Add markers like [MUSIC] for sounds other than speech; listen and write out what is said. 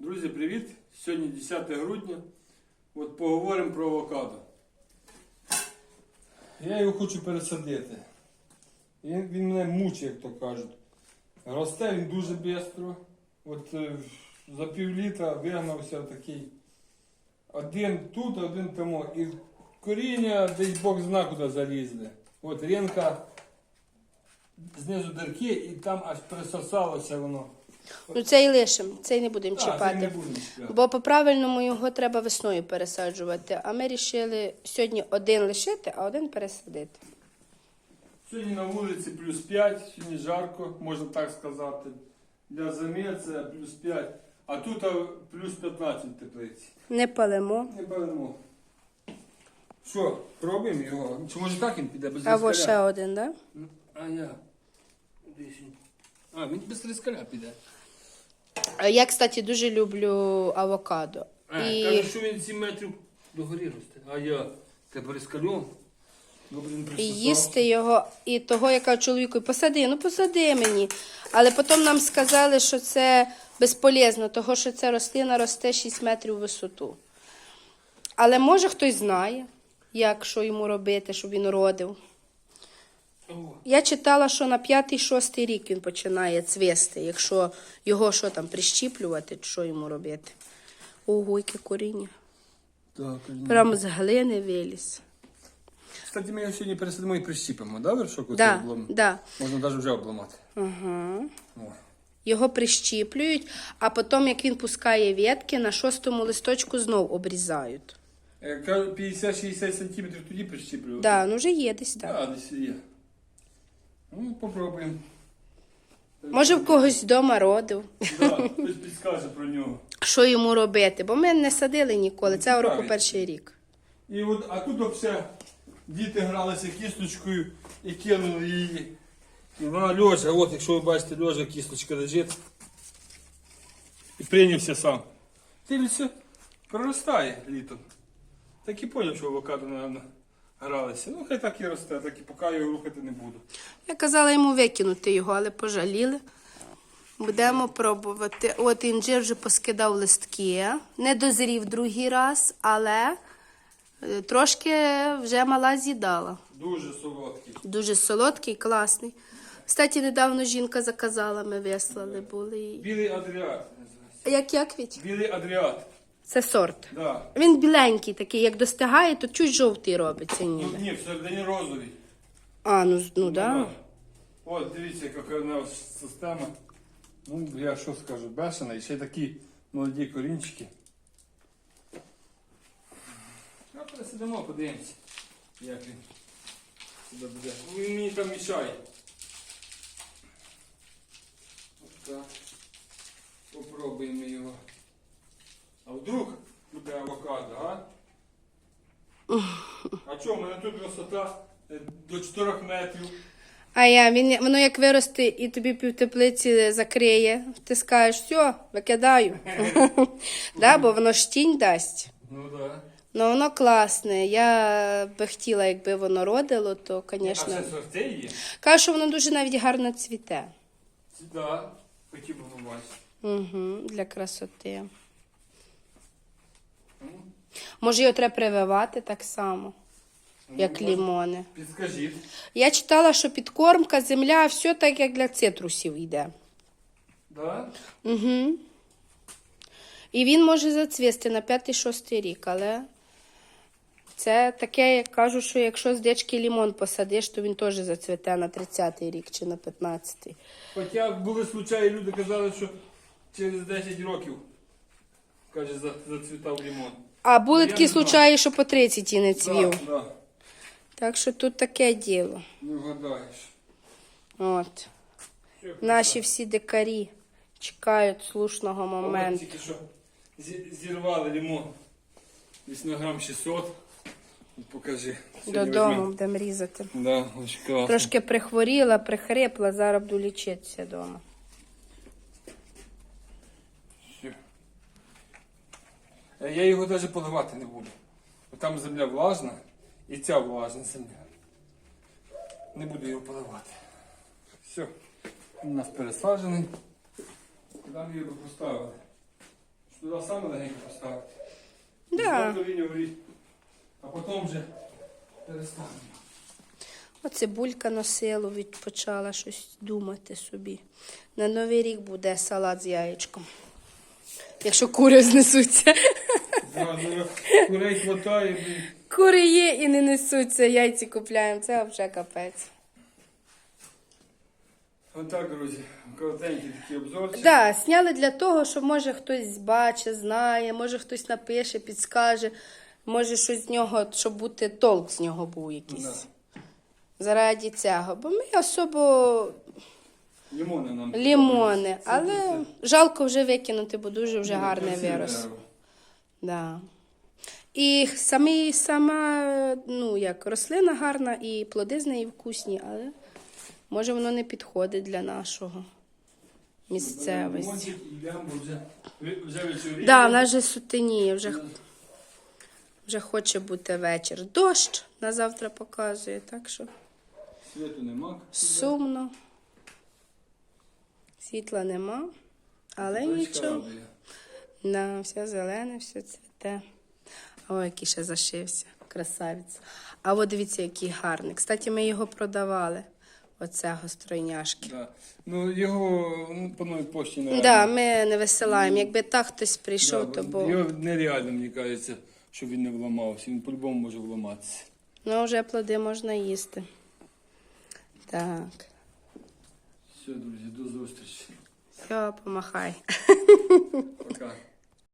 Друзі, привіт! Сьогодні 10 грудня. От поговоримо про авокадо. Я його хочу пересадити. Він, він мене мучить, як то кажуть. Росте він дуже швидко. От е, за пів літа вигнався такий. Один тут, один тому. І коріння десь Бог зна куди залізли. От рінка знизу дирки і там аж присосалося воно. Ну цей лишим, цей не будемо Так, це не чіпати. будемо чіпати. Бо по-правильному його треба весною пересаджувати. А ми вирішили сьогодні один лишити, а один пересадити. Сьогодні на вулиці плюс 5, сьогодні жарко, можна так сказати. Для зими це плюс 5, а тут а, плюс 15 теплиці. Не палимо. Не палимо. Що, пробуємо його? Чи може так він піде без А во рискаля? ще один, так? Да? Ну, А я. Десь він. А, він без рискаля піде. А Я, кстати, дуже люблю авокадо. А, І каже, що він 7 метрів догорі росте. А я. Добре, він І їсти його, і того, яка чоловіку, посади, ну посади мені. Але потім нам сказали, що це безполезно, того що ця рослина росте 6 метрів в висоту. Але може хтось знає, як що йому робити, щоб він родив. Я читала, що на 5-6 рік він починає цвісти, якщо його що там прищіплювати, що йому робити. Ого, яке коріння. Так, Прямо з глини виліз. Кстати, ми його сьогодні пересадимо і прищіпимо, да, вершок? Да, облом? да. Можна навіть вже обламати. Ага. О. Його прищіплюють, а потім, як він пускає ветки, на шостому листочку знов обрізають. Е, 50-60 сантиметрів тоді прищіплювати. Да, ну вже є десь так. Так, десь є. Ну, попробуємо. Може, в когось вдома родив, Да, хтось підскаже про нього. що йому робити, бо ми не садили ніколи. Цього року перший рік. І от, а тут все діти гралися кісточкою і кинули її. І вона льожа, от якщо ви бачите, льожа кісточка лежить. І прийнявся сам. Ти все проростає літом. Так і поняв, що авокадо, мабуть, гралися. Ну, хай так і росте, так і поки його рухати не буду. Я казала йому викинути його, але пожаліли. Будемо пробувати. От інжир вже поскидав листки. Не дозрів другий раз, але е, трошки вже мала з'їдала. Дуже солодкий. Дуже солодкий, класний. Кстати, недавно жінка заказала, ми вислали були. Білий адріат. Як як Віть? Білий адріат. Це сорт. Да. Він біленький такий, як достигає, то чуть жовтий робиться Ну, ніби. ні, всередині розовий. А, ну, з- ну да. От, дивіться, яка в нас система. Ну, я що скажу, бешена, і ще такі молоді корінчики. А пересидимо, подивимося, як він себе буде. Він мені там мішає. От так. Попробуємо його. А вдруг буде авокадо, а? А чого, в мене тут висота е, до 4 метрів. А я, він, воно як виросте і тобі півтеплиці закриє, ти скажеш, все, викидаю. [LAUGHS] да, бо воно ж тінь дасть. Ну да. Ну воно класне. Я би хотіла, якби воно родило, то, звісно. А це сорти є? Кажу, що воно дуже навіть гарно цвіте. Ці- Да. Хотів би побачити. Угу, для красоти. Ну, Може, його треба прививати так само, як може. лімони. Підскажіть. Я читала, що підкормка, земля, все так, як для цитрусів йде. Да? Угу. І він може зацвісти на 5-6 рік, але це таке, як кажуть, що якщо з дечки лімон посадиш, то він теж зацвіте на 30-й рік чи на 15-й. Хоча були случаї, люди казали, що через 10 років, каже, зацвітав лимон. А були такі случаї, що по 30 і не цвів. Да, да. Так що тут таке діло. Не вгадаєш. От. Наші всі дикарі чекають слушного моменту. Тільки що зірвали лимон. Десь на грам 600. Покажи. Додому будемо різати. Да. Трошки прихворіла, прихрипла, зараз буду лічитися вдома. Все. Е, Я його навіть поливати не буду. Бо Там земля влажна і ця влажна земля. Не буду його поливати. Все. Він у нас пересаджений. Куди ми його поставили? Туди саме легенько поставити. Да. А потім вже переставимо. Оце булька на силу відпочала щось думати собі. На Новий рік буде салат з яєчком. Якщо кури знесуться. Ну, Курей хватає, блін. Кури є і не несуться, яйці купляємо. Це взагалі капець. Отак, друзі, коротенький такий обзорчик. Да, сняли для того, що може хтось бачить, знає, може хтось напише, підскаже, може щось з нього, щоб бути толк з нього був якийсь. Да. Заради цього. Бо ми особо Лімони нам. лімони, але жалко вже викинути, бо дуже вже Ну, гарне красиве вирос. дерево. Да. І самі, сама ну, як, рослина гарна, і плоди з неї вкусні, але може воно не підходить для нашого місцевості. Лимончик і лямбу вже, ви- вже вечоріє. Да, в нас вже сутеніє, вже, вже хоче бути вечір. Дощ на завтра показує, так що Світу нема. сумно. Світла нема, але нічого. Да, все зелене, все цвіте. Ой, який ще зашився. Красавець. А от дивіться, який гарний. Кстати, ми його продавали. Оцего стройняшки. Да. Ну, його ну, по новій пошті не Да, ми не висилаємо. Якби так хтось прийшов, то бо Його нереально, мені кажеться, щоб він не вламався. Він по-любому може вламатися. ну, вже плоди можна їсти. Так. Все, друзі, до зустрічі. Все, помахай. Пока.